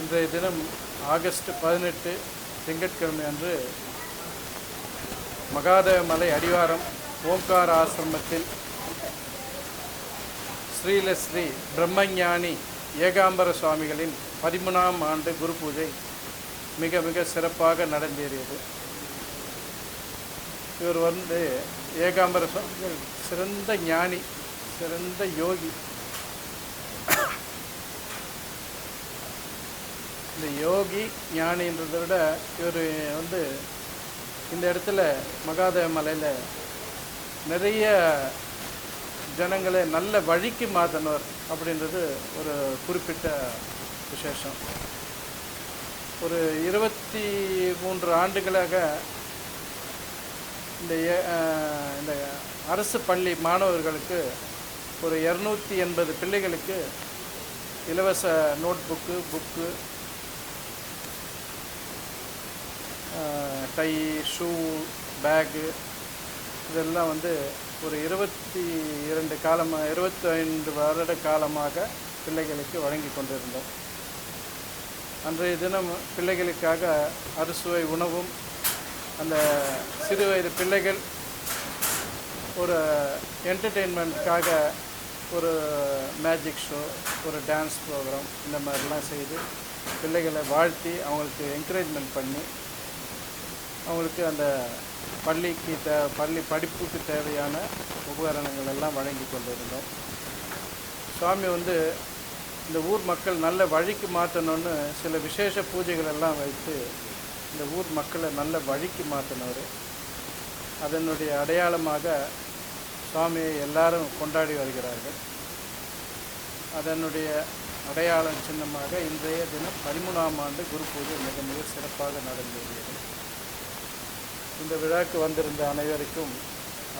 இன்றைய தினம் ஆகஸ்ட் பதினெட்டு திங்கட்கிழமை அன்று மகாதேவமலை அடிவாரம் ஓம்கார ஆசிரமத்தில் ஸ்ரீல ஸ்ரீ பிரம்மஞானி ஏகாம்பர சுவாமிகளின் பதிமூணாம் ஆண்டு குரு பூஜை மிக மிக சிறப்பாக நடந்தேறியது. இவர் வந்து ஏகாம்பர சுவாமிகள் சிறந்த ஞானி சிறந்த யோகி. இந்த யோகி ஞானின்றதை விட இவர் வந்து இந்த இடத்துல மகாதேவ மலையில் நிறைய ஜனங்களை நல்ல வழிக்கு மாற்றினவர் அப்படின்றது ஒரு குறிப்பிட்ட விசேஷம். ஒரு இருபத்தி மூன்று ஆண்டுகளாக இந்த இந்த அரசு பள்ளி மாணவர்களுக்கு ஒரு இரநூத்தி எண்பது பிள்ளைகளுக்கு இலவச note book book tie shoe bag இதெல்லாம் வந்து ஒரு இருபத்தி இரண்டு காலமாக இருபத்தி ஐந்து வருட காலமாக பிள்ளைகளுக்கு வழங்கி கொண்டிருந்தோம். அன்றைய தினம் பிள்ளைகளுக்காக அறுசுவை உணவும் அந்த சிறு வயது பிள்ளைகள் ஒரு என்டர்டெயின்மெண்ட்காக ஒரு மேஜிக் ஷோ ஒரு டான்ஸ் ப்ரோக்ராம் இந்த மாதிரிலாம் செய்து பிள்ளைகளை வாழ்த்தி அவங்களுக்கு என்கரேஜ்மெண்ட் பண்ணி அவங்களுக்கு அந்த பள்ளிக்கு தே பள்ளி படிப்புக்கு தேவையான உபகரணங்கள் எல்லாம் வழங்கி கொண்டிருந்தோம். சுவாமி வந்து இந்த ஊர் மக்கள் நல்ல வழிக்கு மாற்றணும்னு சில விசேஷ பூஜைகள் எல்லாம் வைத்து இந்த ஊர் மக்களை நல்ல வழிக்கு மாற்றினவர் அதனுடைய அடையாளமாக சுவாமியை எல்லாரும் கொண்டாடி வருகிறார்கள். அதனுடைய அடையாளம் சின்னமாக இன்றைய தினம் பதிமூணாம் ஆண்டு குரு பூஜை மிக மிக சிறப்பாக நடந்தேறியது இந்த விழாக்கு வந்திருந்த அனைவருக்கும்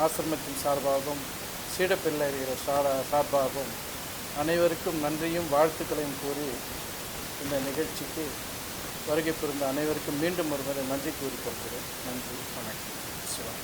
ஆசிரமத்தின் சார்பாகவும் சீடப்பிள்ளைகிற சாரா சார்பாகவும் அனைவருக்கும் நன்றியும் வாழ்த்துக்களையும் கூறி இந்த நிகழ்ச்சிக்கு வருகை புரிந்த அனைவருக்கும் மீண்டும் ஒருமுறை நன்றி கூறிக்கொள்கிறேன் நன்றி வணக்கம். சிவா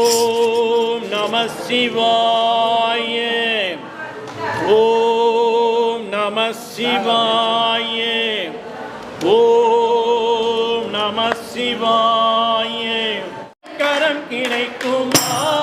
ஓம் நம சிவாய. ஓம் நம சிவாய. ஓம் நம சிவாய. கரம் கிடைக்குமா?